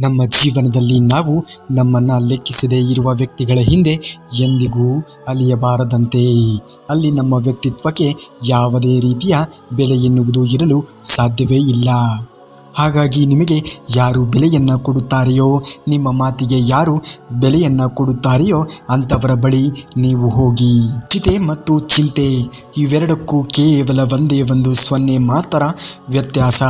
ನಮ್ಮ ಜೀವನದಲ್ಲಿ ನಾವು ನಮ್ಮನ್ನು ಲೆಕ್ಕಿಸದೇ ಇರುವ ವ್ಯಕ್ತಿಗಳ ಹಿಂದೆ ಎಂದಿಗೂ ಅಲಿಯಬಾರದಂತೆ. ಅಲ್ಲಿ ನಮ್ಮ ವ್ಯಕ್ತಿತ್ವಕ್ಕೆ ಯಾವುದೇ ರೀತಿಯ ಬೆಲೆ ಎನ್ನುವುದು ಇರಲು ಸಾಧ್ಯವೇ ಇಲ್ಲ. ಹಾಗಾಗಿ ನಿಮಗೆ ಯಾರು ಬೆಲೆಯನ್ನು ಕೊಡುತ್ತಾರೆಯೋ, ನಿಮ್ಮ ಮಾತಿಗೆ ಯಾರು ಬೆಲೆಯನ್ನು ಕೊಡುತ್ತಾರೆಯೋ ಅಂಥವರ ಬಳಿ ನೀವು ಹೋಗಿ. ಚಿತೆ ಮತ್ತು ಚಿಂತೆ ಇವೆರಡಕ್ಕೂ ಕೇವಲ ಒಂದೇ ಒಂದು ಸೊನ್ನೆ ಮಾತ್ರ ವ್ಯತ್ಯಾಸ.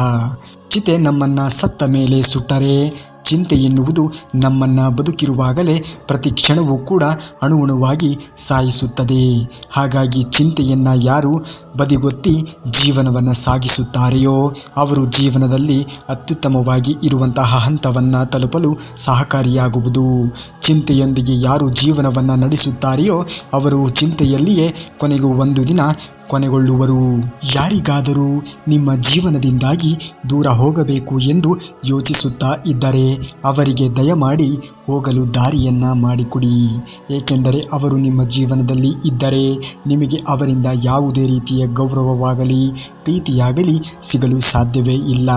ಚಿತೆ ನಮ್ಮನ್ನು ಸತ್ತ ಮೇಲೆ ಸುಟ್ಟರೆ ಚಿಂತೆ ಎನ್ನುವುದು ನಮ್ಮನ್ನು ಬದುಕಿರುವಾಗಲೇ ಪ್ರತಿ ಕ್ಷಣವೂ ಕೂಡ ಅಣುವಣುವಾಗಿ ಸಾಯಿಸುತ್ತದೆ. ಹಾಗಾಗಿ ಚಿಂತೆಯನ್ನು ಯಾರು ಬದಿಗೊತ್ತಿ ಜೀವನವನ್ನು ಸಾಗಿಸುತ್ತಾರೆಯೋ, ಅವರು ಜೀವನದಲ್ಲಿ ಅತ್ಯುತ್ತಮವಾಗಿ ಇರುವಂತಹ ಹಂತವನ್ನು ತಲುಪಲು ಸಹಕಾರಿಯಾಗುವುದು. ಚಿಂತೆಯೊಂದಿಗೆ ಯಾರು ಜೀವನವನ್ನು ನಡೆಸುತ್ತಾರೆಯೋ, ಅವರು ಚಿಂತೆಯಲ್ಲಿಯೇ ಕೊನೆಗೂ ಒಂದು ದಿನ ಕೊನೆಗೊಳ್ಳುವರು. ಯಾರಿಗಾದರೂ ನಿಮ್ಮ ಜೀವನದಿಂದಾಗಿ ದೂರ ಹೋಗಬೇಕು ಎಂದು ಯೋಚಿಸುತ್ತಾ ಇದ್ದರೆ ಅವರಿಗೆ ದಯಮಾಡಿ ಹೋಗಲು ದಾರಿಯನ್ನು ಮಾಡಿಕೊಡಿ. ಏಕೆಂದರೆ ಅವರು ನಿಮ್ಮ ಜೀವನದಲ್ಲಿ ಇದ್ದರೆ ನಿಮಗೆ ಅವರಿಂದ ಯಾವುದೇ ರೀತಿಯ ಗೌರವವಾಗಲಿ, ಪ್ರೀತಿಯಾಗಲಿ ಸಿಗಲು ಸಾಧ್ಯವೇ ಇಲ್ಲ.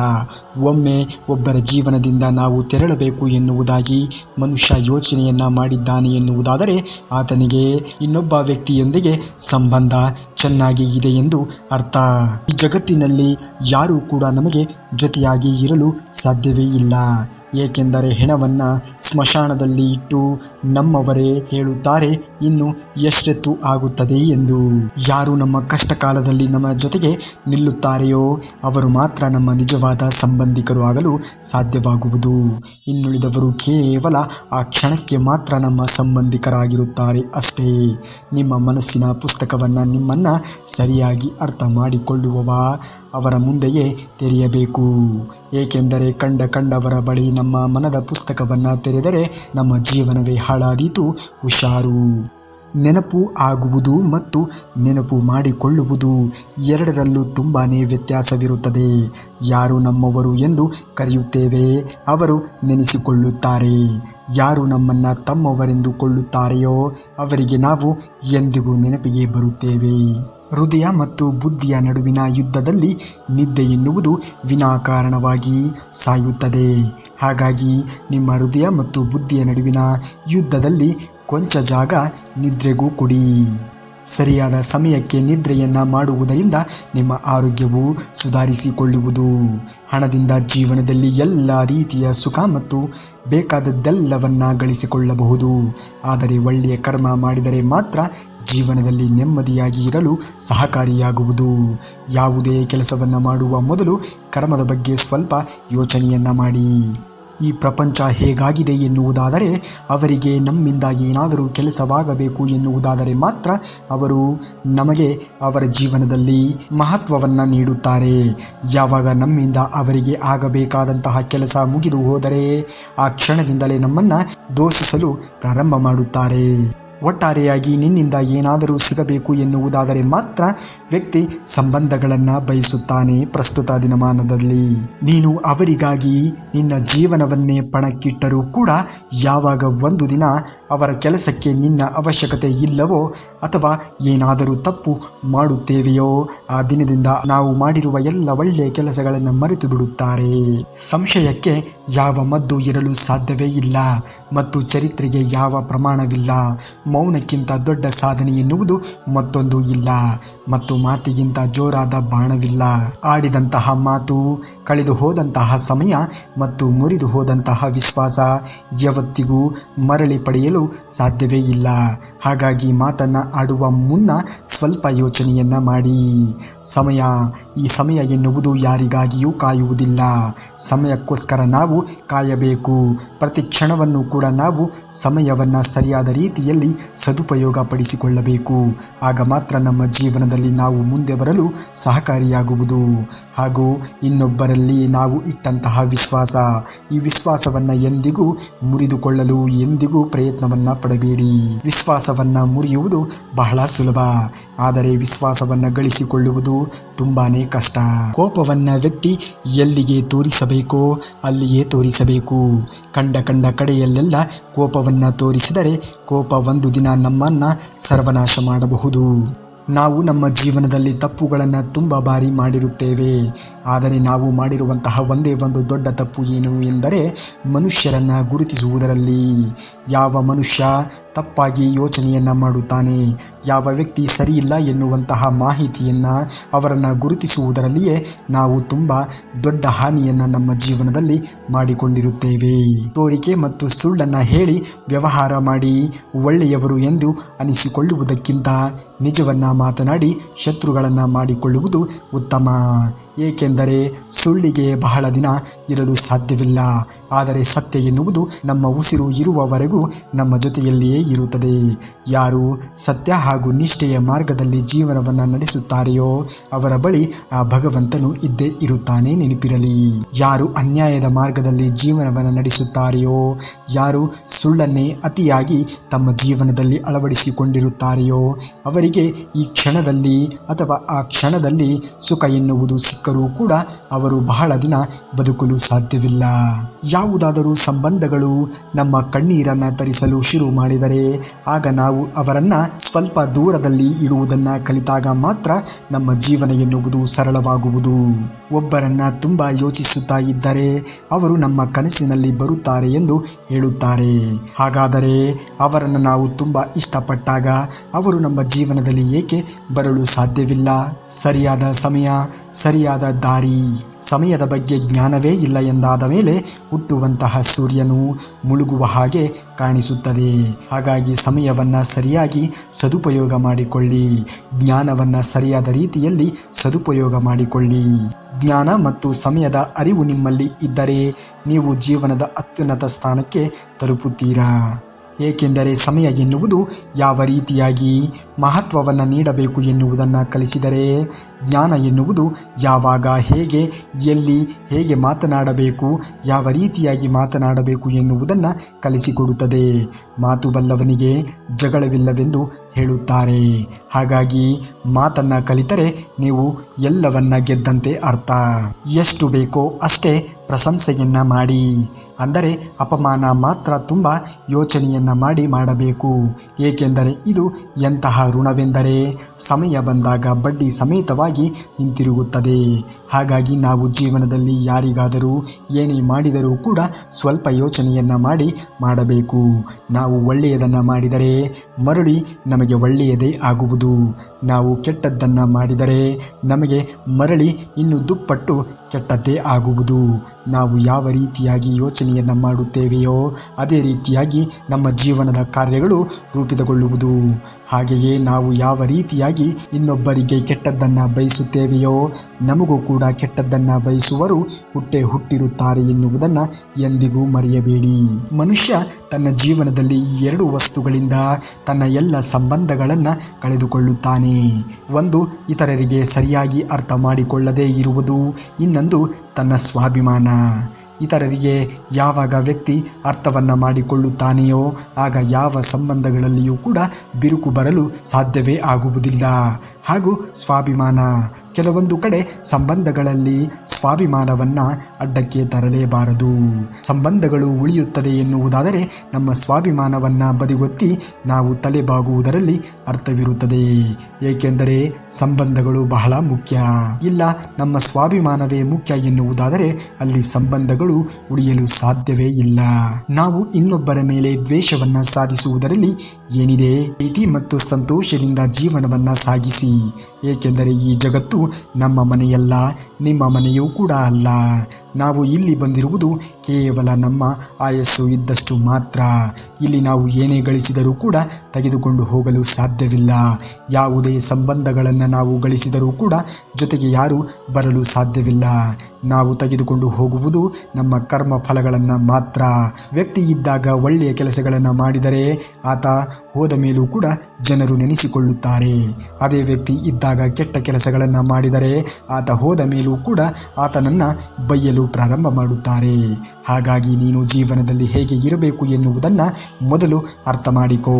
ಒಮ್ಮೆ ಒಬ್ಬರ ಜೀವನದಿಂದ ನಾವು ತೆರಳಬೇಕು ಎನ್ನುವುದಾಗಿ ಮನುಷ್ಯ ಯೋಚನೆಯನ್ನ ಮಾಡಿದ್ದಾನೆ ಎನ್ನುವುದಾದರೆ ಆತನಿಗೆ ಇನ್ನೊಬ್ಬ ವ್ಯಕ್ತಿಯೊಂದಿಗೆ ಸಂಬಂಧ ಚೆನ್ನಾಗಿ ಇದೆ ಎಂದು ಅರ್ಥ. ಈ ಜಗತ್ತಿನಲ್ಲಿ ಯಾರೂ ಕೂಡ ನಮಗೆ ಜೊತೆಯಾಗಿ ಇರಲು ಸಾಧ್ಯವೇ ಇಲ್ಲ. ಏಕೆಂದರೆ ಹೆಣವನ್ನು ಸ್ಮಶಾನದಲ್ಲಿ ಇಟ್ಟು ನಮ್ಮವರೇ ಹೇಳುತ್ತಾರೆ, ಇನ್ನು ಎಷ್ಟೆತ್ತು ಆಗುತ್ತದೆ ಎಂದು. ಯಾರು ನಮ್ಮ ಕಷ್ಟ ಕಾಲದಲ್ಲಿ ನಮ್ಮ ಜೊತೆಗೆ ನಿಲ್ಲುತ್ತಾರೆಯೋ, ಅವರು ಮಾತ್ರ ನಮ್ಮ ನಿಜವಾದ ಸಂಬಂಧಿಕರು ಆಗಲು ಸಾಧ್ಯವಾಗುವುದು. ಇನ್ನುಳಿದವರು ಕೇವಲ ಆ ಕ್ಷಣಕ್ಕೆ ಮಾತ್ರ ನಮ್ಮ ಸಂಬಂಧಿಕರಾಗಿರುತ್ತಾರೆ ಅಷ್ಟೇ. ನಿಮ್ಮ ಮನಸ್ಸಿನ ಪುಸ್ತಕವನ್ನು ನಿಮ್ಮನ್ನ ಸರಿಯಾಗಿ ಅರ್ಥ ಮಾಡಿಕೊಳ್ಳುವವ ಅವರ ಮುಂದೆಯೇ ತೆರೆಯಬೇಕು. ಏಕೆಂದರೆ ಕಂಡ ಕಂಡವರ ಬಳಿ ನಮ್ಮ ಮನದ ಪುಸ್ತಕವನ್ನು ತೆರೆದರೆ ನಮ್ಮ ಜೀವನವೇ ಹಾಳಾದೀತು, ಹುಷಾರು. ನೆನಪು ಆಗುವುದು ಮತ್ತು ನೆನಪು ಮಾಡಿಕೊಳ್ಳುವುದು ಎರಡರಲ್ಲೂ ತುಂಬಾ ವ್ಯತ್ಯಾಸವಿರುತ್ತದೆ. ಯಾರು ನಮ್ಮವರು ಎಂದು ಕರೆಯುತ್ತೇವೆ, ಅವರು ನೆನೆಸಿಕೊಳ್ಳುತ್ತಾರೆ. ಯಾರು ನಮ್ಮನ್ನು ತಮ್ಮವರೆಂದುಕೊಳ್ಳುತ್ತಾರೆಯೋ, ಅವರಿಗೆ ನಾವು ಎಂದಿಗೂ ನೆನಪಿಗೆ ಬರುತ್ತೇವೆ. ಹೃದಯ ಮತ್ತು ಬುದ್ಧಿಯ ನಡುವಿನ ಯುದ್ಧದಲ್ಲಿ ನಿದ್ದೆ ಎನ್ನುವುದು ವಿನಾಕಾರಣವಾಗಿ ಸಾಯುತ್ತದೆ. ಹಾಗಾಗಿ ನಿಮ್ಮ ಹೃದಯ ಮತ್ತು ಬುದ್ಧಿಯ ನಡುವಿನ ಯುದ್ಧದಲ್ಲಿ ಕೊಂಚ ಜಾಗ ನಿದ್ರೆಗೂ ಕೊಡಿ. ಸರಿಯಾದ ಸಮಯಕ್ಕೆ ನಿದ್ರೆಯನ್ನು ಮಾಡುವುದರಿಂದ ನಿಮ್ಮ ಆರೋಗ್ಯವು ಸುಧಾರಿಸಿಕೊಳ್ಳುವುದು. ಹಣದಿಂದ ಜೀವನದಲ್ಲಿ ಎಲ್ಲ ರೀತಿಯ ಸುಖ ಮತ್ತು ಬೇಕಾದದ್ದೆಲ್ಲವನ್ನ ಗಳಿಸಿಕೊಳ್ಳಬಹುದು. ಆದರೆ ಒಳ್ಳೆಯ ಕರ್ಮ ಮಾಡಿದರೆ ಮಾತ್ರ ಜೀವನದಲ್ಲಿ ನೆಮ್ಮದಿಯಾಗಿ ಇರಲು ಸಹಕಾರಿಯಾಗುವುದು. ಯಾವುದೇ ಕೆಲಸವನ್ನು ಮಾಡುವ ಮೊದಲು ಕರ್ಮದ ಬಗ್ಗೆ ಸ್ವಲ್ಪ ಯೋಚನೆಯನ್ನು ಮಾಡಿ. ಈ ಪ್ರಪಂಚ ಹೇಗಾಗಿದೆ ಎನ್ನುವುದಾದರೆ ಅವರಿಗೆ ನಮ್ಮಿಂದ ಏನಾದರೂ ಕೆಲಸವಾಗಬೇಕು ಎನ್ನುವುದಾದರೆ ಮಾತ್ರ ಅವರು ನಮಗೆ ಅವರ ಜೀವನದಲ್ಲಿ ಮಹತ್ವವನ್ನು ನೀಡುತ್ತಾರೆ. ಯಾವಾಗ ನಮ್ಮಿಂದ ಅವರಿಗೆ ಆಗಬೇಕಾದಂತಹ ಕೆಲಸ ಮುಗಿದು ಹೋದರೆ ಆ ಕ್ಷಣದಿಂದಲೇ ನಮ್ಮನ್ನು ದೋಷಿಸಲು ಪ್ರಾರಂಭ ಮಾಡುತ್ತಾರೆ. ಒಟ್ಟಾರೆಯಾಗಿ ನಿನ್ನಿಂದ ಏನಾದರೂ ಸಿಗಬೇಕು ಎನ್ನುವುದಾದರೆ ಮಾತ್ರ ವ್ಯಕ್ತಿ ಸಂಬಂಧಗಳನ್ನು ಬಯಸುತ್ತಾನೆ ಪ್ರಸ್ತುತ ದಿನಮಾನದಲ್ಲಿ. ನೀನು ಅವರಿಗಾಗಿ ನಿನ್ನ ಜೀವನವನ್ನೇ ಪಣಕ್ಕಿಟ್ಟರೂ ಕೂಡ ಯಾವಾಗ ಒಂದು ದಿನ ಅವರ ಕೆಲಸಕ್ಕೆ ನಿನ್ನ ಅವಶ್ಯಕತೆ ಇಲ್ಲವೋ ಅಥವಾ ಏನಾದರೂ ತಪ್ಪು ಮಾಡುತ್ತೇವೆಯೋ, ಆ ದಿನದಿಂದ ನಾವು ಮಾಡಿರುವ ಎಲ್ಲ ಒಳ್ಳೆಯ ಕೆಲಸಗಳನ್ನು ಮರೆತು ಬಿಡುತ್ತಾರೆ ಸಂಶಯಕ್ಕೆ ಯಾವ ಮದ್ದು ಇರಲು ಸಾಧ್ಯವೇ ಇಲ್ಲ ಮತ್ತು ಚರಿತ್ರೆಗೆ ಯಾವ ಪ್ರಮಾಣವಿಲ್ಲ. ಮೌನಕ್ಕಿಂತ ದೊಡ್ಡ ಸಾಧನೆ ಎನ್ನುವುದು ಮತ್ತೊಂದು ಇಲ್ಲ. ಮತ್ತು ಮಾತಿಗಿಂತ ಜೋರಾದ ಬಾಣವಿಲ್ಲ. ಆಡಿದಂತಹ ಮಾತು, ಕಳೆದು ಹೋದಂತಹ ಸಮಯ ಮತ್ತು ಮುರಿದು ಹೋದಂತಹ ವಿಶ್ವಾಸ ಯಾವತ್ತಿಗೂ ಮರಳಿ ಪಡೆಯಲು ಸಾಧ್ಯವೇ ಇಲ್ಲ. ಹಾಗಾಗಿ ಮಾತನ್ನ ಆಡುವ ಮುನ್ನ ಸ್ವಲ್ಪ ಯೋಚನೆಯನ್ನ ಮಾಡಿ. ಸಮಯ, ಈ ಸಮಯ ಎನ್ನುವುದು ಯಾರಿಗಾಗಿಯೂ ಕಾಯುವುದಿಲ್ಲ. ಸಮಯಕ್ಕೋಸ್ಕರ ನಾವು ಕಾಯಬೇಕು. ಪ್ರತಿ ಕ್ಷಣವನ್ನು ಕೂಡ ನಾವು ಸಮಯವನ್ನು ಸರಿಯಾದ ರೀತಿಯಲ್ಲಿ ಸದುಪಯೋಗ ಪಡಿಸಿಕೊಳ್ಳಬೇಕು ಆಗ ಮಾತ್ರ ನಮ್ಮ ಜೀವನದಲ್ಲಿ ನಾವು ಮುಂದೆ ಬರಲು ಸಹಕಾರಿಯಾಗುವುದು. ಹಾಗೂ ಇನ್ನೊಬ್ಬರಲ್ಲಿ ನಾವು ಇಟ್ಟಂತಹ ವಿಶ್ವಾಸ, ಈ ವಿಶ್ವಾಸವನ್ನು ಎಂದಿಗೂ ಮುರಿದುಕೊಳ್ಳಲು, ಎಂದಿಗೂ ಪ್ರಯತ್ನವನ್ನು ಪಡಬೇಡಿ. ವಿಶ್ವಾಸವನ್ನು ಮುರಿಯುವುದು ಬಹಳ ಸುಲಭ. ಆದರೆ ವಿಶ್ವಾಸವನ್ನು ಗಳಿಸಿಕೊಳ್ಳುವುದು ತುಂಬಾ ಕಷ್ಟ. ಕೋಪವನ್ನ ವ್ಯಕ್ತಿ ಎಲ್ಲಿಗೆ ತೋರಿಸಬೇಕೋ ಅಲ್ಲಿಯೇ ತೋರಿಸಬೇಕು. ಕಂಡ ಕಂಡ ಕಡೆಯಲ್ಲೆಲ್ಲ ಕೋಪವನ್ನು ತೋರಿಸಿದರೆ ಕೋಪ ಒಂದು ದಿನ ನಮ್ಮನ್ನ ಸರ್ವನಾಶ ಮಾಡಬಹುದು. ನಾವು ನಮ್ಮ ಜೀವನದಲ್ಲಿ ತಪ್ಪುಗಳನ್ನು ತುಂಬ ಬಾರಿ ಮಾಡಿರುತ್ತೇವೆ. ಆದರೆ ನಾವು ಮಾಡಿರುವಂತಹ ಒಂದೇ ಒಂದು ದೊಡ್ಡ ತಪ್ಪು ಏನು ಎಂದರೆ ಮನುಷ್ಯರನ್ನು ಗುರುತಿಸುವುದರಲ್ಲಿ. ಯಾವ ಮನುಷ್ಯ ತಪ್ಪಾಗಿ ಯೋಚನೆಯನ್ನು ಮಾಡುತ್ತಾನೆ, ಯಾವ ವ್ಯಕ್ತಿ ಸರಿಯಿಲ್ಲ ಎನ್ನುವಂತಹ ಮಾಹಿತಿಯನ್ನು ಅವರನ್ನು ಗುರುತಿಸುವುದರಲ್ಲಿಯೇ ನಾವು ತುಂಬ ದೊಡ್ಡ ಹಾನಿಯನ್ನು ನಮ್ಮ ಜೀವನದಲ್ಲಿ ಮಾಡಿಕೊಂಡಿರುತ್ತೇವೆ. ತೋರಿಕೆ ಮತ್ತು ಸುಳ್ಳನ್ನು ಹೇಳಿ ವ್ಯವಹಾರ ಮಾಡಿ ಒಳ್ಳೆಯವರು ಎಂದು ಅನಿಸಿಕೊಳ್ಳುವುದಕ್ಕಿಂತ ನಿಜವನ್ನ ಮಾತನಾಡಿ ಶತ್ರುಗಳನ್ನು ಮಾಡಿಕೊಳ್ಳುವುದು ಉತ್ತಮ. ಏಕೆಂದರೆ ಸುಳ್ಳಿಗೆ ಬಹಳ ದಿನ ಇರಲು ಸಾಧ್ಯವಿಲ್ಲ. ಆದರೆ ಸತ್ಯ ಎನ್ನುವುದು ನಮ್ಮ ಉಸಿರು ಇರುವವರೆಗೂ ನಮ್ಮ ಜೊತೆಯಲ್ಲಿಯೇ ಇರುತ್ತದೆ. ಯಾರು ಸತ್ಯ ಹಾಗೂ ನಿಷ್ಠೆಯ ಮಾರ್ಗದಲ್ಲಿ ಜೀವನವನ್ನು ನಡೆಸುತ್ತಾರೆಯೋ ಅವರ ಬಳಿ ಆ ಭಗವಂತನು ಇದ್ದೇ ಇರುತ್ತಾನೆ ನೆನಪಿರಲಿ. ಯಾರು ಅನ್ಯಾಯದ ಮಾರ್ಗದಲ್ಲಿ ಜೀವನವನ್ನು ನಡೆಸುತ್ತಾರೆಯೋ, ಯಾರು ಸುಳ್ಳನ್ನೇ ಅತಿಯಾಗಿ ತಮ್ಮ ಜೀವನದಲ್ಲಿ ಅಳವಡಿಸಿಕೊಂಡಿರುತ್ತಾರೆಯೋ, ಅವರಿಗೆ ಕ್ಷಣದಲ್ಲಿ ಅಥವಾ ಆ ಕ್ಷಣದಲ್ಲಿ ಸುಖ ಎನ್ನುವುದು ಸಿಕ್ಕರೂ ಕೂಡ ಅವರು ಬಹಳ ದಿನ ಬದುಕಲು ಸಾಧ್ಯವಿಲ್ಲ. ಯಾವುದಾದರೂ ಸಂಬಂಧಗಳು ನಮ್ಮ ಕಣ್ಣೀರನ್ನು ತರಿಸಲು ಶುರು ಮಾಡಿದರೆ ಆಗ ನಾವು ಅವರನ್ನು ಸ್ವಲ್ಪ ದೂರದಲ್ಲಿ ಇಡುವುದನ್ನು ಕಲಿತಾಗ ಮಾತ್ರ ನಮ್ಮ ಜೀವನ ಎನ್ನುವುದು ಸರಳವಾಗುವುದು. ಒಬ್ಬರನ್ನ ತುಂಬ ಯೋಚಿಸುತ್ತಾ ಇದ್ದರೆ ಅವರು ನಮ್ಮ ಕನಸಿನಲ್ಲಿ ಬರುತ್ತಾರೆ ಎಂದು ಹೇಳುತ್ತಾರೆ. ಹಾಗಾದರೆ ಅವರನ್ನು ನಾವು ತುಂಬ ಇಷ್ಟಪಟ್ಟಾಗ ಅವರು ನಮ್ಮ ಜೀವನದಲ್ಲಿ ಏಕೆ ಬರಲು ಸಾಧ್ಯವಿಲ್ಲ? ಸರಿಯಾದ ಸಮಯ, ಸರಿಯಾದ ದಾರಿ, ಸಮಯದ ಬಗ್ಗೆ ಜ್ಞಾನವೇ ಇಲ್ಲ ಎಂದಾದ ಮೇಲೆ ಹುಟ್ಟುವಂತಹ ಸೂರ್ಯನು ಮುಳುಗುವ ಹಾಗೆ ಕಾಣಿಸುತ್ತದೆ. ಹಾಗಾಗಿ ಸಮಯವನ್ನು ಸರಿಯಾಗಿ ಸದುಪಯೋಗ ಮಾಡಿಕೊಳ್ಳಿ. ಜ್ಞಾನವನ್ನು ಸರಿಯಾದ ರೀತಿಯಲ್ಲಿ ಸದುಪಯೋಗ ಮಾಡಿಕೊಳ್ಳಿ. ಜ್ಞಾನ ಮತ್ತು ಸಮಯದ ಅರಿವು ನಿಮ್ಮಲ್ಲಿ ಇದ್ದರೆ ನೀವು ಜೀವನದ ಅತ್ಯುನ್ನತ ಸ್ಥಾನಕ್ಕೆ ತಲುಪುತ್ತೀರಾ? ಏಕೆಂದರೆ ಸಮಯ ಎನ್ನುವುದು ಯಾವ ರೀತಿಯಾಗಿ ಮಹತ್ವವನ್ನು ನೀಡಬೇಕು ಎನ್ನುವುದನ್ನು ಕಲಿಸಿದರೆ, ಜ್ಞಾನ ಎನ್ನುವುದು ಯಾವಾಗ, ಹೇಗೆ, ಎಲ್ಲಿ, ಹೇಗೆ ಮಾತನಾಡಬೇಕು, ಯಾವ ರೀತಿಯಾಗಿ ಮಾತನಾಡಬೇಕು ಎನ್ನುವುದನ್ನು ಕಲಿಸಿಕೊಡುತ್ತದೆ. ಮಾತು ಬಲ್ಲವನಿಗೆ ಜಗಳವಿಲ್ಲವೆಂದು ಹೇಳುತ್ತಾರೆ. ಹಾಗಾಗಿ ಮಾತನ್ನು ಕಲಿತರೆ ನೀವು ಎಲ್ಲವನ್ನ ಗೆದ್ದಂತೆ ಅರ್ಥ. ಎಷ್ಟು ಬೇಕೋ ಅಷ್ಟೇ ಪ್ರಶಂಸೆಯನ್ನ ಮಾಡಿ. ಅಂದರೆ ಅಪಮಾನ ಮಾತ್ರ ತುಂಬ ಯೋಚನೆಯನ್ನು ಮಾಡಿ ಮಾಡಬೇಕು. ಏಕೆಂದರೆ ಇದು ಎಂತಹ ಋಣವೆಂದರೆ ಸಮಯ ಬಂದಾಗ ಬಡ್ಡಿ ಸಮೇತವಾಗಿ ಹಿಂತಿರುಗುತ್ತದೆ. ಹಾಗಾಗಿ ನಾವು ಜೀವನದಲ್ಲಿ ಯಾರಿಗಾದರೂ ಏನೇ ಮಾಡಿದರೂ ಕೂಡ ಸ್ವಲ್ಪ ಯೋಚನೆಯನ್ನು ಮಾಡಿ ಮಾಡಬೇಕು. ನಾವು ಒಳ್ಳೆಯದನ್ನು ಮಾಡಿದರೆ ಮರಳಿ ನಮಗೆ ಒಳ್ಳೆಯದೇ ಆಗುವುದು. ನಾವು ಕೆಟ್ಟದ್ದನ್ನು ಮಾಡಿದರೆ ನಮಗೆ ಮರಳಿ ಇನ್ನು ದುಪ್ಪಟ್ಟು ಕೆಟ್ಟದ್ದೇ ಆಗುವುದು. ನಾವು ಯಾವ ರೀತಿಯಾಗಿ ಯೋಚನೆಯನ್ನು ಮಾಡುತ್ತೇವೆಯೋ, ಅದೇ ರೀತಿಯಾಗಿ ನಮ್ಮ ಜೀವನದ ಕಾರ್ಯಗಳು ರೂಪಿತಗೊಳ್ಳುವುದು. ಹಾಗೆಯೇ ನಾವು ಯಾವ ರೀತಿಯಾಗಿ ಇನ್ನೊಬ್ಬರಿಗೆ ಕೆಟ್ಟದ್ದನ್ನು ಬಯಸುತ್ತೇವೆಯೋ, ನಮಗೂ ಕೂಡ ಕೆಟ್ಟದ್ದನ್ನು ಬಯಸುವರು ಹುಟ್ಟೆ ಹುಟ್ಟಿರುತ್ತಾರೆ ಎನ್ನುವುದನ್ನು ಎಂದಿಗೂ ಮರೆಯಬೇಡಿ. ಮನುಷ್ಯ ತನ್ನ ಜೀವನದಲ್ಲಿ ಎರಡು ವಸ್ತುಗಳಿಂದ ತನ್ನ ಎಲ್ಲ ಸಂಬಂಧಗಳನ್ನು ಕಳೆದುಕೊಳ್ಳುತ್ತಾನೆ. ಒಂದು, ಇತರರಿಗೆ ಸರಿಯಾಗಿ ಅರ್ಥ ಮಾಡಿಕೊಳ್ಳದೇ ಇರುವುದು, ಇನ್ನೊಂದು, ತನ್ನ ಸ್ವಾಭಿಮಾನ. Ah. ಇತರರಿಗೆ ಯಾವಾಗ ವ್ಯಕ್ತಿ ಅರ್ಥವನ್ನು ಮಾಡಿಕೊಳ್ಳುತ್ತಾನೆಯೋ, ಆಗ ಯಾವ ಸಂಬಂಧಗಳಲ್ಲಿಯೂ ಕೂಡ ಬಿರುಕು ಬರಲು ಸಾಧ್ಯವೇ ಆಗುವುದಿಲ್ಲ. ಹಾಗೂ ಸ್ವಾಭಿಮಾನ. ಕೆಲವೊಂದು ಕಡೆ ಸಂಬಂಧಗಳಲ್ಲಿ ಸ್ವಾಭಿಮಾನವನ್ನು ಅಡ್ಡಕ್ಕೆ ತರಲೇಬಾರದು. ಸಂಬಂಧಗಳು ಉಳಿಯುತ್ತದೆ ಎನ್ನುವುದಾದರೆ ನಮ್ಮ ಸ್ವಾಭಿಮಾನವನ್ನು ಬದಿಗೊತ್ತಿ ನಾವು ತಲೆಬಾಗುವುದರಲ್ಲಿ ಅರ್ಥವಿರುತ್ತದೆ. ಏಕೆಂದರೆ ಸಂಬಂಧಗಳು ಬಹಳ ಮುಖ್ಯ. ಇಲ್ಲ, ನಮ್ಮ ಸ್ವಾಭಿಮಾನವೇ ಮುಖ್ಯ ಎನ್ನುವುದಾದರೆ ಅಲ್ಲಿ ಸಂಬಂಧಗಳು ಉಳಿಯಲು ಸಾಧ್ಯವೇ ಇಲ್ಲ. ನಾವು ಇನ್ನೊಬ್ಬರ ಮೇಲೆ ದ್ವೇಷವನ್ನು ಸಾಧಿಸುವುದರಲ್ಲಿ ಏನಿದೆ? ಪ್ರೀತಿ ಮತ್ತು ಸಂತೋಷದಿಂದ ಜೀವನವನ್ನ ಸಾಗಿಸಿ. ಏಕೆಂದರೆ ಈ ಜಗತ್ತು ನಮ್ಮ ಮನೆಯಲ್ಲ, ನಿಮ್ಮ ಮನೆಯೂ ಕೂಡ ಅಲ್ಲ. ನಾವು ಇಲ್ಲಿ ಬಂದಿರುವುದು ಕೇವಲ ನಮ್ಮ ಆಯಸ್ಸು ಇದ್ದಷ್ಟು ಮಾತ್ರ. ಇಲ್ಲಿ ನಾವು ಏನೇ ಗಳಿಸಿದರೂ ಕೂಡ ತೆಗೆದುಕೊಂಡು ಹೋಗಲು ಸಾಧ್ಯವಿಲ್ಲ. ಯಾವುದೇ ಸಂಬಂಧಗಳನ್ನು ನಾವು ಗಳಿಸಿದರೂ ಕೂಡ ಜೊತೆಗೆ ಯಾರು ಬರಲು ಸಾಧ್ಯವಿಲ್ಲ. ನಾವು ತೆಗೆದುಕೊಂಡು ಹೋಗುವುದು ನಮ್ಮ ಕರ್ಮ ಫಲಗಳನ್ನು ಮಾತ್ರ. ವ್ಯಕ್ತಿ ಇದ್ದಾಗ ಒಳ್ಳೆಯ ಕೆಲಸಗಳನ್ನು ಮಾಡಿದರೆ ಆತ ಹೋದ ಮೇಲೂ ಕೂಡ ಜನರು ನೆನೆಸಿಕೊಳ್ಳುತ್ತಾರೆ. ಅದೇ ವ್ಯಕ್ತಿ ಇದ್ದಾಗ ಕೆಟ್ಟ ಕೆಲಸಗಳನ್ನು ಮಾಡಿದರೆ ಆತ ಹೋದ ಮೇಲೂ ಕೂಡ ಆತನನ್ನು ಬೈಯಲು ಪ್ರಾರಂಭ ಮಾಡುತ್ತಾರೆ. ಹಾಗಾಗಿ ನೀನು ಜೀವನದಲ್ಲಿ ಹೇಗೆ ಇರಬೇಕು ಎನ್ನುವುದನ್ನು ಮೊದಲು ಅರ್ಥ ಮಾಡಿಕೋ.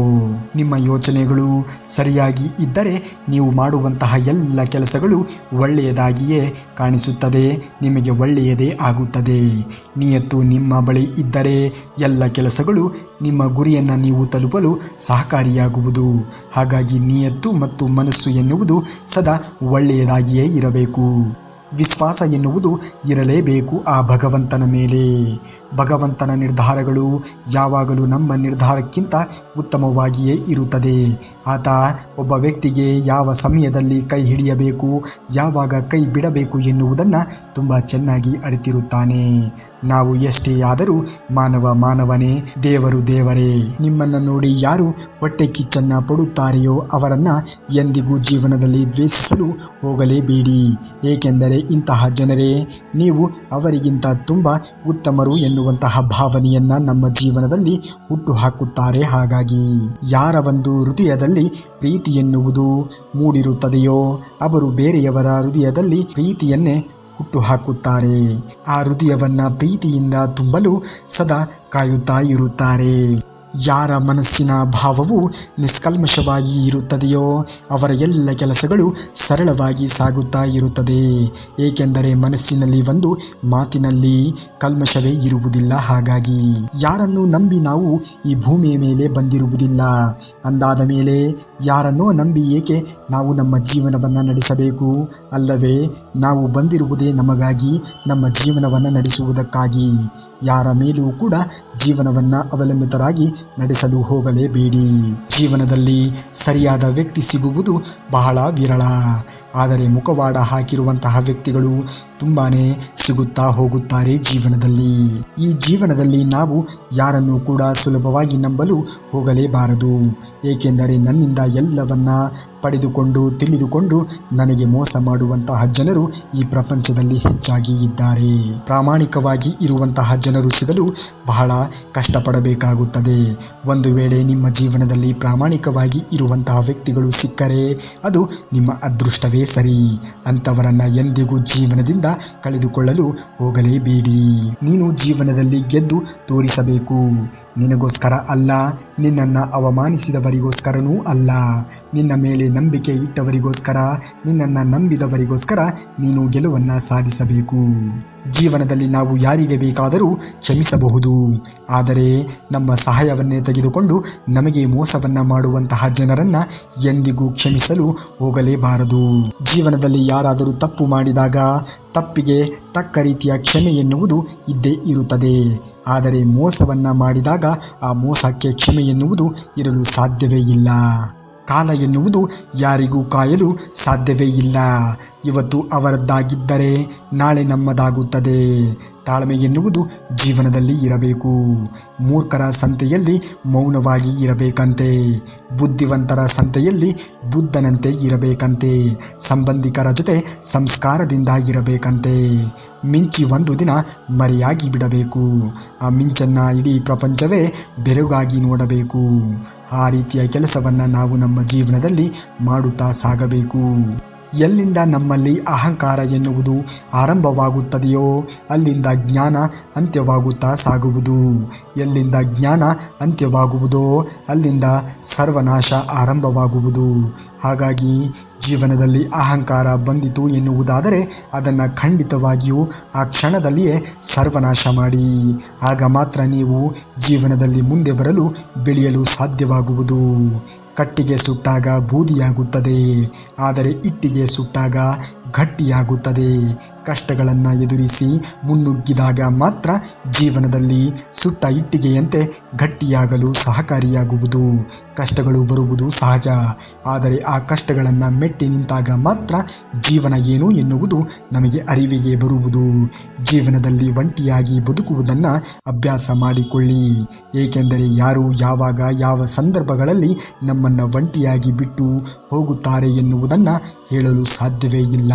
ನಿಮ್ಮ ಯೋಚನೆಗಳು ಸರಿಯಾಗಿ ಇದ್ದರೆ ನೀವು ಮಾಡುವಂತಹ ಎಲ್ಲ ಕೆಲಸಗಳು ಒಳ್ಳೆಯದಾಗಿಯೇ ಕಾಣಿಸುತ್ತದೆ, ನಿಮಗೆ ಒಳ್ಳೆಯದೇ ಆಗುತ್ತದೆ. ನಿಯತ್ತು ನಿಮ್ಮ ಬಳಿ ಇದ್ದರೆ ಎಲ್ಲ ಕೆಲಸಗಳು ನಿಮ್ಮ ಗುರಿಯನ್ನು ನೀವು ತಲುಪಲು ಸಹಕಾರಿಯಾಗುವುದು. ಹಾಗಾಗಿ ನಿಯತ್ತು ಮತ್ತು ಮನಸ್ಸು ಎನ್ನುವುದು ಸದಾ ಒಳ್ಳೆಯದಾಗಿಯೇ ಇರಬೇಕು. ವಿಶ್ವಾಸ ಎನ್ನುವುದು ಇರಲೇಬೇಕು ಆ ಭಗವಂತನ ಮೇಲೆ. ಭಗವಂತನ ನಿರ್ಧಾರಗಳು ಯಾವಾಗಲೂ ನಮ್ಮ ನಿರ್ಧಾರಕ್ಕಿಂತ ಉತ್ತಮವಾಗಿಯೇ ಇರುತ್ತದೆ. ಆತ ಒಬ್ಬ ವ್ಯಕ್ತಿಗೆ ಯಾವ ಸಮಯದಲ್ಲಿ ಕೈ ಹಿಡಿಯಬೇಕು, ಯಾವಾಗ ಕೈ ಬಿಡಬೇಕು ಎನ್ನುವುದನ್ನು ತುಂಬ ಚೆನ್ನಾಗಿ ಅರಿತಿರುತ್ತಾನೆ. ನಾವು ಎಷ್ಟೇ ಆದರೂ ಮಾನವ ಮಾನವನೇ, ದೇವರು ದೇವರೇ, ನಿಮ್ಮನ್ನು ನೋಡಿ ಯಾರು ಹೊಟ್ಟೆ ಕಿಚ್ಚನ್ನು ಪಡುತ್ತಾರೆಯೋ ಅವರನ್ನು ಎಂದಿಗೂ ಜೀವನದಲ್ಲಿ ದ್ವೇಷಿಸಲು ಹೋಗಲೇಬೇಡಿ. ಏಕೆಂದರೆ ಇಂತಹ ಜನರೇ, ನೀವು ಅವರಿಗಿಂತ ತುಂಬ ಉತ್ತಮರು ಎನ್ನುವಂತಹ ಭಾವನೆಯನ್ನ ನಮ್ಮ ಜೀವನದಲ್ಲಿ ಹುಟ್ಟು ಹಾಕುತ್ತಾರೆ ಹಾಗಾಗಿ ಯಾರ ಒಂದು ಹೃದಯದಲ್ಲಿ ಪ್ರೀತಿ ಎನ್ನುವುದು ಮೂಡಿರುತ್ತದೆಯೋ, ಅವರು ಬೇರೆಯವರ ಹೃದಯದಲ್ಲಿ ಪ್ರೀತಿಯನ್ನೇ ಹುಟ್ಟು ಹಾಕುತ್ತಾರೆ ಆ ಹೃದಯವನ್ನ ಪ್ರೀತಿಯಿಂದ ತುಂಬಲು ಸದಾ ಕಾಯುತ್ತಾ ಇರುತ್ತಾರೆ. ಯಾರ ಮನಸ್ಸಿನ ಭಾವವು ನಿಷ್ಕಲ್ಮಶವಾಗಿ ಇರುತ್ತದೆಯೋ ಅವರ ಎಲ್ಲ ಕೆಲಸಗಳು ಸರಳವಾಗಿ ಸಾಗುತ್ತಾ ಇರುತ್ತದೆ. ಏಕೆಂದರೆ ಮನಸ್ಸಿನಲ್ಲಿ ಒಂದು ಮಾತಿನಲ್ಲಿ ಕಲ್ಮಶವೇ ಇರುವುದಿಲ್ಲ. ಹಾಗಾಗಿ ಯಾರನ್ನು ನಂಬಿ ನಾವು ಈ ಭೂಮಿಯ ಮೇಲೆ ಬಂದಿರುವುದಿಲ್ಲ. ಅಂದಾದ ಮೇಲೆ ಯಾರನ್ನೋ ನಂಬಿ ಏಕೆ ನಾವು ನಮ್ಮ ಜೀವನವನ್ನು ನಡೆಸಬೇಕು? ಅಲ್ಲವೇ, ನಾವು ಬಂದಿರುವುದೇ ನಮಗಾಗಿ ನಮ್ಮ ಜೀವನವನ್ನು ನಡೆಸುವುದಕ್ಕಾಗಿ. ಯಾರ ಮೇಲೂ ಕೂಡ ಜೀವನವನ್ನು ಅವಲಂಬಿತರಾಗಿ ನಡೆಸಲು ಹೋಗಲೇಬೇಡಿ. ಜೀವನದಲ್ಲಿ ಸರಿಯಾದ ವ್ಯಕ್ತಿ ಸಿಗುವುದು ಬಹಳ ವಿರಳ. ಆದರೆ ಮುಖವಾಡ ಹಾಕಿರುವಂತಹ ವ್ಯಕ್ತಿಗಳು ತುಂಬಾನೇ ಸಿಗುತ್ತಾ ಹೋಗುತ್ತಾರೆ ಜೀವನದಲ್ಲಿ. ಈ ಜೀವನದಲ್ಲಿ ನಾವು ಯಾರನ್ನು ಕೂಡ ಸುಲಭವಾಗಿ ನಂಬಲು ಹೋಗಲೇಬಾರದು. ಏಕೆಂದರೆ ನನ್ನಿಂದ ಎಲ್ಲವನ್ನ ಪಡೆದುಕೊಂಡು ತಿಳಿದುಕೊಂಡು ನನಗೆ ಮೋಸ ಮಾಡುವಂತಹ ಜನರು ಈ ಪ್ರಪಂಚದಲ್ಲಿ ಹೆಚ್ಚಾಗಿ ಇದ್ದಾರೆ. ಪ್ರಾಮಾಣಿಕವಾಗಿ ಇರುವಂತಹ ಸಿಗಲು ಬಹಳ ಕಷ್ಟಪಡಬೇಕಾಗುತ್ತದೆ. ಒಂದು ವೇಳೆ ನಿಮ್ಮ ಜೀವನದಲ್ಲಿ ಪ್ರಾಮಾಣಿಕವಾಗಿ ಇರುವಂತಹ ವ್ಯಕ್ತಿಗಳು ಸಿಕ್ಕರೆ ಅದು ನಿಮ್ಮ ಅದೃಷ್ಟವೇ ಸರಿ. ಅಂಥವರನ್ನು ಎಂದಿಗೂ ಜೀವನದಿಂದ ಕಳೆದುಕೊಳ್ಳಲು ಹೋಗಲೇಬೇಡಿ. ನೀನು ಜೀವನದಲ್ಲಿ ಗೆದ್ದು ತೋರಿಸಬೇಕು. ನಿನಗೋಸ್ಕರ ಅಲ್ಲ, ನಿನ್ನನ್ನು ಅವಮಾನಿಸಿದವರಿಗೋಸ್ಕರನೂ ಅಲ್ಲ. ನಿನ್ನ ಮೇಲೆ ನಂಬಿಕೆ ಇಟ್ಟವರಿಗೋಸ್ಕರ, ನಿನ್ನನ್ನು ನಂಬಿದವರಿಗೋಸ್ಕರ ನೀನು ಗೆಲುವನ್ನು ಸಾಧಿಸಬೇಕು. ಜೀವನದಲ್ಲಿ ನಾವು ಯಾರಿಗೆ ಬೇಕಾದರೂ ಕ್ಷಮಿಸಬಹುದು. ಆದರೆ ನಮ್ಮ ಸಹಾಯವನ್ನೇ ತೆಗೆದುಕೊಂಡು ನಮಗೆ ಮೋಸವನ್ನ ಮಾಡುವಂತಹ ಜನರನ್ನು ಎಂದಿಗೂ ಕ್ಷಮಿಸಲು ಹೋಗಲೇಬಾರದು. ಜೀವನದಲ್ಲಿ ಯಾರಾದರೂ ತಪ್ಪು ಮಾಡಿದಾಗ ತಪ್ಪಿಗೆ ತಕ್ಕ ರೀತಿಯ ಕ್ಷಮೆ ಎನ್ನುವುದು ಇದ್ದೇ ಇರುತ್ತದೆ. ಆದರೆ ಮೋಸವನ್ನ ಮಾಡಿದಾಗ ಆ ಮೋಸಕ್ಕೆ ಕ್ಷಮೆ ಎನ್ನುವುದು ಇರಲು ಸಾಧ್ಯವೇ ಇಲ್ಲ. ಕಾಲ ಎನ್ನುವುದು ಯಾರಿಗೂ ಕಾಯಲು ಸಾಧ್ಯವೇ ಇಲ್ಲ. ಇವತ್ತು ಅವರದ್ದಾಗಿದ್ದರೆ ನಾಳೆ ನಮ್ಮದಾಗುತ್ತದೆ. ತಾಳ್ಮೆ ಎನ್ನುವುದು ಜೀವನದಲ್ಲಿ ಇರಬೇಕು. ಮೂರ್ಖರ ಸಂತೆಯಲ್ಲಿ ಮೌನವಾಗಿ ಇರಬೇಕಂತೆ. ಬುದ್ಧಿವಂತರ ಸಂತೆಯಲ್ಲಿ ಬುದ್ಧನಂತೆ ಇರಬೇಕಂತೆ. ಸಂಬಂಧಿಕರ ಜೊತೆ ಸಂಸ್ಕಾರದಿಂದ ಇರಬೇಕಂತೆ. ಮಿಂಚಿ ಒಂದು ದಿನ ಮರೆಯಾಗಿ ಬಿಡಬೇಕು. ಆ ಮಿಂಚನ್ನು ಇಡೀ ಪ್ರಪಂಚವೇ ಬೆರಗಾಗಿ ನೋಡಬೇಕು. ಆ ರೀತಿಯ ಕೆಲಸವನ್ನು ನಾವು ನಮ್ಮ ಜೀವನದಲ್ಲಿ ಮಾಡುತ್ತಾ ಸಾಗಬೇಕು. ಎಲ್ಲಿಂದ ನಮ್ಮಲ್ಲಿ ಅಹಂಕಾರ ಎನ್ನುವುದು ಆರಂಭವಾಗುತ್ತದೆಯೋ, ಅಲ್ಲಿಂದ ಜ್ಞಾನ ಅಂತ್ಯವಾಗುತ್ತಾ ಸಾಗುವುದು. ಎಲ್ಲಿಂದ ಜ್ಞಾನ ಅಂತ್ಯವಾಗುವುದೋ, ಅಲ್ಲಿಂದ ಸರ್ವನಾಶ ಆರಂಭವಾಗುವುದು. ಹಾಗಾಗಿ ಜೀವನದಲ್ಲಿ ಅಹಂಕಾರ ಬಂದಿತು ಎನ್ನುವುದಾದರೆ ಅದನ್ನು ಖಂಡಿತವಾಗಿಯೂ ಆ ಕ್ಷಣದಲ್ಲಿಯೇ ಸರ್ವನಾಶ ಮಾಡಿ. ಆಗ ಮಾತ್ರ ನೀವು ಜೀವನದಲ್ಲಿ ಮುಂದೆ ಬರಲು ಬೆಳೆಯಲು ಸಾಧ್ಯವಾಗುವುದು. ಕಟ್ಟಿಗೆ ಸುಟ್ಟಾಗ ಬೂದಿಯಾಗುತ್ತದೆ. ಆದರೆ ಇಟ್ಟಿಗೆ ಸುಟ್ಟಾಗ ಗಟ್ಟಿಯಾಗುತ್ತದೆ. ಕಷ್ಟಗಳನ್ನು ಎದುರಿಸಿ ಮುನ್ನುಗ್ಗಿದಾಗ ಮಾತ್ರ ಜೀವನದಲ್ಲಿ ಸುಟ್ಟ ಇಟ್ಟಿಗೆಯಂತೆ ಗಟ್ಟಿಯಾಗಲು ಸಹಕಾರಿಯಾಗುವುದು. ಕಷ್ಟಗಳು ಬರುವುದು ಸಹಜ. ಆದರೆ ಆ ಕಷ್ಟಗಳನ್ನು ಮೆಟ್ಟಿ ನಿಂತಾಗ ಮಾತ್ರ ಜೀವನ ಏನು ಎನ್ನುವುದು ನಮಗೆ ಅರಿವಿಗೆ ಬರುವುದು. ಜೀವನದಲ್ಲಿ ಒಂಟಿಯಾಗಿ ಬದುಕುವುದನ್ನು ಅಭ್ಯಾಸ ಮಾಡಿಕೊಳ್ಳಿ. ಏಕೆಂದರೆ ಯಾರು ಯಾವಾಗ ಯಾವ ಸಂದರ್ಭಗಳಲ್ಲಿ ನಮ್ಮನ್ನು ಒಂಟಿಯಾಗಿ ಬಿಟ್ಟು ಹೋಗುತ್ತಾರೆ ಎನ್ನುವುದನ್ನು ಹೇಳಲು ಸಾಧ್ಯವೇ ಇಲ್ಲ.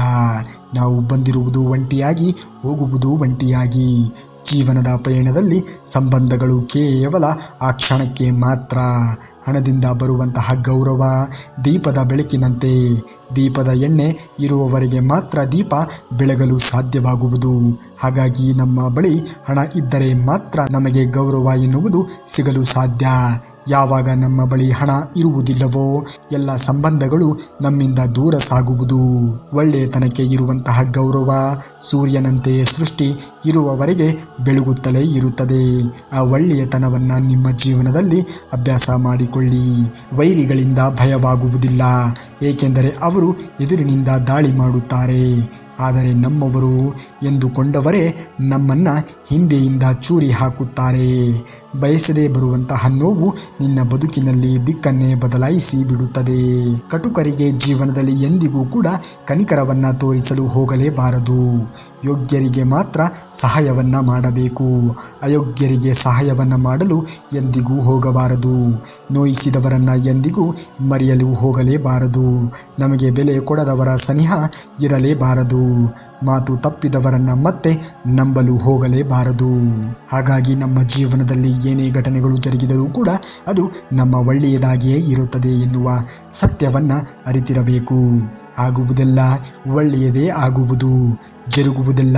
ನಾವು ಬಂದಿರುವುದು ಒಂಟಿಯಾಗಿ ಹೋಗುವುದು ಒಂಟಿಯಾಗಿ. ಜೀವನದ ಪಯಣದಲ್ಲಿ ಸಂಬಂಧಗಳು ಕೇವಲ ಆ ಕ್ಷಣಕ್ಕೆ ಮಾತ್ರ. ಹಣದಿಂದ ಬರುವಂತಹ ಗೌರವ ದೀಪದ ಬೆಳಕಿನಂತೆ. ದೀಪದ ಎಣ್ಣೆ ಇರುವವರೆಗೆ ಮಾತ್ರ ದೀಪ ಬೆಳಗಲು ಸಾಧ್ಯವಾಗುವುದು. ಹಾಗಾಗಿ ನಮ್ಮ ಬಳಿ ಹಣ ಇದ್ದರೆ ಮಾತ್ರ ನಮಗೆ ಗೌರವ ಎನ್ನುವುದು ಸಿಗಲು ಸಾಧ್ಯ. ಯಾವಾಗ ನಮ್ಮ ಬಳಿ ಹಣ ಇರುವುದಿಲ್ಲವೋ ಎಲ್ಲ ಸಂಬಂಧಗಳು ನಮ್ಮಿಂದ ದೂರ ಸಾಗುವುದು. ಒಳ್ಳೆಯತನಕ್ಕೆ ಇರುವಂತಹ ಗೌರವ ಸೂರ್ಯನಂತೆ ಸೃಷ್ಟಿ ಇರುವವರೆಗೆ ಬೆಳಗುತ್ತಲೇ ಇರುತ್ತದೆ. ಆ ಒಳ್ಳೆಯತನವನ್ನು ನಿಮ್ಮ ಜೀವನದಲ್ಲಿ ಅಭ್ಯಾಸ ಮಾಡಿಕೊಳ್ಳಿ. ವೈರಿಗಳಿಂದ ಭಯವಾಗುವುದಿಲ್ಲ. ಏಕೆಂದರೆ ಅವರು ಎದುರಿನಿಂದ ದಾಳಿ ಮಾಡುತ್ತಾರೆ. ಆದರೆ ನಮ್ಮವರು ಎಂದುಕೊಂಡವರೇ ನಮ್ಮನ್ನು ಹಿಂದೆಯಿಂದ ಚೂರಿ ಹಾಕುತ್ತಾರೆ. ಬಯಸದೇ ಬರುವಂತಹ ನೋವು ನಿನ್ನ ಬದುಕಿನಲ್ಲಿ ದಿಕ್ಕನ್ನೇ ಬದಲಾಯಿಸಿ ಬಿಡುತ್ತದೆ. ಕಟುಕರಿಗೆ ಜೀವನದಲ್ಲಿ ಎಂದಿಗೂ ಕೂಡ ಕನಿಕರವನ್ನು ತೋರಿಸಲು ಹೋಗಲೇಬಾರದು. ಯೋಗ್ಯರಿಗೆ ಮಾತ್ರ ಸಹಾಯವನ್ನು ಮಾಡಬೇಕು. ಅಯೋಗ್ಯರಿಗೆ ಸಹಾಯವನ್ನು ಮಾಡಲು ಎಂದಿಗೂ ಹೋಗಬಾರದು. ನೋಯಿಸಿದವರನ್ನು ಎಂದಿಗೂ ಮರೆಯಲು ಹೋಗಲೇಬಾರದು. ನಮಗೆ ಬೆಲೆ ಕೊಡದವರ ಸನಿಹ ಇರಲೇಬಾರದು. ಮಾತು ತಪ್ಪಿದವರನ್ನ ಮತ್ತೆ ನಂಬಲು ಹೋಗಲೇಬಾರದು. ಹಾಗಾಗಿ ನಮ್ಮ ಜೀವನದಲ್ಲಿ ಏನೇ ಘಟನೆಗಳು ಜರುಗಿದರೂ ಕೂಡ ಅದು ನಮ್ಮ ಒಳ್ಳೆಯದಾಗಿಯೇ ಇರುತ್ತದೆ ಎನ್ನುವ ಸತ್ಯವನ್ನು ಅರಿತಿರಬೇಕು. ಆಗುವುದೆಲ್ಲ ಒಳ್ಳೆಯದೇ ಆಗುವುದು. ಜರುಗುವುದೆಲ್ಲ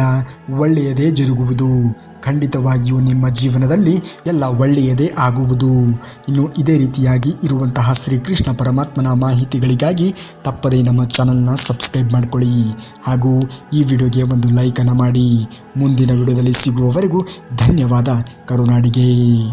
ಒಳ್ಳೆಯದೇ ಜರುಗುವುದು. ಖಂಡಿತವಾಗಿಯೂ ನಿಮ್ಮ ಜೀವನದಲ್ಲಿ ಎಲ್ಲ ಒಳ್ಳೆಯದೇ ಆಗುವುದು. ಇನ್ನು ಇದೇ ರೀತಿಯಾಗಿ ಇರುವಂತಹ ಶ್ರೀಕೃಷ್ಣ ಪರಮಾತ್ಮನ ಮಾಹಿತಿಗಳಿಗಾಗಿ ತಪ್ಪದೇ ನಮ್ಮ ಚಾನಲ್ನ ಸಬ್ಸ್ಕ್ರೈಬ್ ಮಾಡಿಕೊಳ್ಳಿ. ಹಾಗೂ ಈ ವಿಡಿಯೋಗೆ ಒಂದು ಲೈಕನ್ನು ಮಾಡಿ. ಮುಂದಿನ ವಿಡಿಯೋದಲ್ಲಿ ಸಿಗುವವರೆಗೂ ಧನ್ಯವಾದ. ಕರುನಾಡಿಗೆ.